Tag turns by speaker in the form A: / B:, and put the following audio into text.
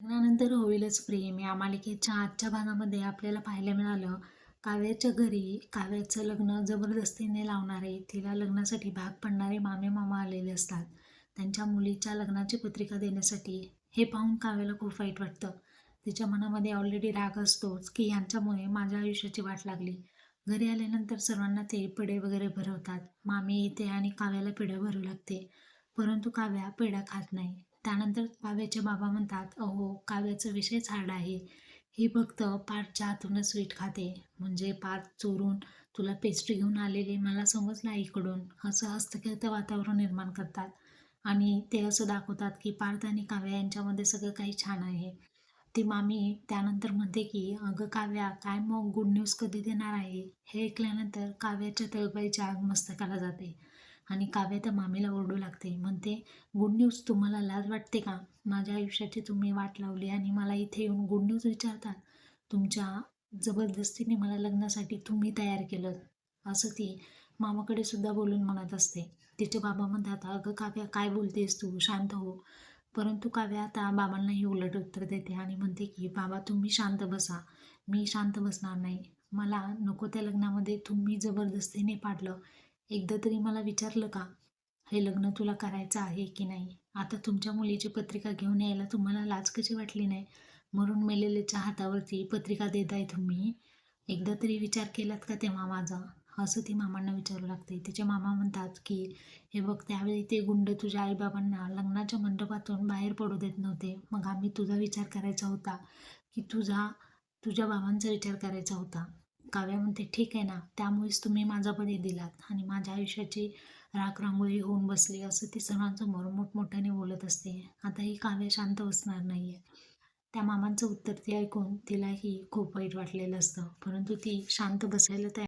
A: लग्नानंतर होईलच प्रेम या मालिकेच्या आजच्या भागामध्ये आपल्याला पाहायला मिळालं काव्याच्या घरी काव्याचं लग्न जबरदस्तीने लावणारे तिला लग्नासाठी भाग पडणारे मामे मामा आलेले असतात. त्यांच्या मुलीच्या लग्नाची पत्रिका देण्यासाठी हे पाहून काव्याला खूप वाईट वाटतं. तिच्या मनामध्ये ऑलरेडी राग असतोच की यांच्यामुळे माझ्या आयुष्याची वाट लागली. घरी आल्यानंतर सर्वांना ते पिढे वगैरे भरवतात. मामी येते आणि काव्याला पेढं भरू लागते. परंतु काव्या पेढा खात नाही. त्यानंतर काव्याचे बाबा म्हणतात अहो काव्याचं विषयच हार्ड आहे. ही फक्त पाठच्या हातूनच स्वीट खाते. म्हणजे पार चोरून तुला पेस्ट्री घेऊन आलेले मला समजलं आईकडून. असं हस्तखेळतं वातावरण निर्माण करतात. आणि ते असं दाखवतात की पार्थ आणि काव्या यांच्यामध्ये सगळं काही छान आहे. ती मामी त्यानंतर म्हणते की अगं काव्या काय मग गुड न्यूज कधी देणार आहे? हे ऐकल्यानंतर काव्याच्या तळपाईची आग मस्तकाला जाते. आणि काव्या त्या मामीला ओरडू लागते. म्हणते गुड न्यूज तुम्हाला लाज वाटते का? माझ्या आयुष्याची तुम्ही वाट लावली आणि मला इथे येऊन गुड न्यूज विचारतात. तुमच्या जबरदस्तीने मला लग्नासाठी तुम्ही तयार केलं. असं ती मामाकडे सुद्धा बोलून म्हणत असते. तिचे बाबा म्हणतात अगं काव्या काय बोलतेस तू? शांत हो. परंतु काव्या आता बाबांनाही उलट उत्तर देते आणि म्हणते की बाबा तुम्ही शांत बसा. मी शांत बसणार नाही. मला नको त्या लग्नामध्ये तुम्ही जबरदस्तीने पाडलं. एकदा तरी मला विचारलं का हे लग्न तुला करायचं आहे की नाही? आता तुमच्या मुलीची पत्रिका घेऊन यायला तुम्हाला लाज कशी वाटली नाही? म्हणून मेलेल्याच्या हातावरती पत्रिका देताय तुम्ही. एकदा तरी विचार केलात का तेव्हा माझा? असं ती मामांना विचारू लागते. तिचे मामा म्हणतात की हे बघ त्यावेळी ते गुंड तुझ्या आईबाबांना लग्नाच्या मंडपातून बाहेर पडू देत नव्हते. मग आम्ही तुझा विचार करायचा होता की तुझा तुझ्या बाबांचा विचार करायचा होता. काव्या म्हणते ठीक आहे ना त्यामुळेच तुम्ही माझा बळी दिलात आणि माझ्या आयुष्याची राख रांगोळी होऊन बसली असं ती सर्वांसमोर मोठमोठ्याने बोलत असते. आता ही काव्य शांत बसणार नाही आहे त्या मामांचं उत्तर ती ऐकून तिलाही खूप वाईट वाटलेलं असतं परंतु ती शांत बसायला तयार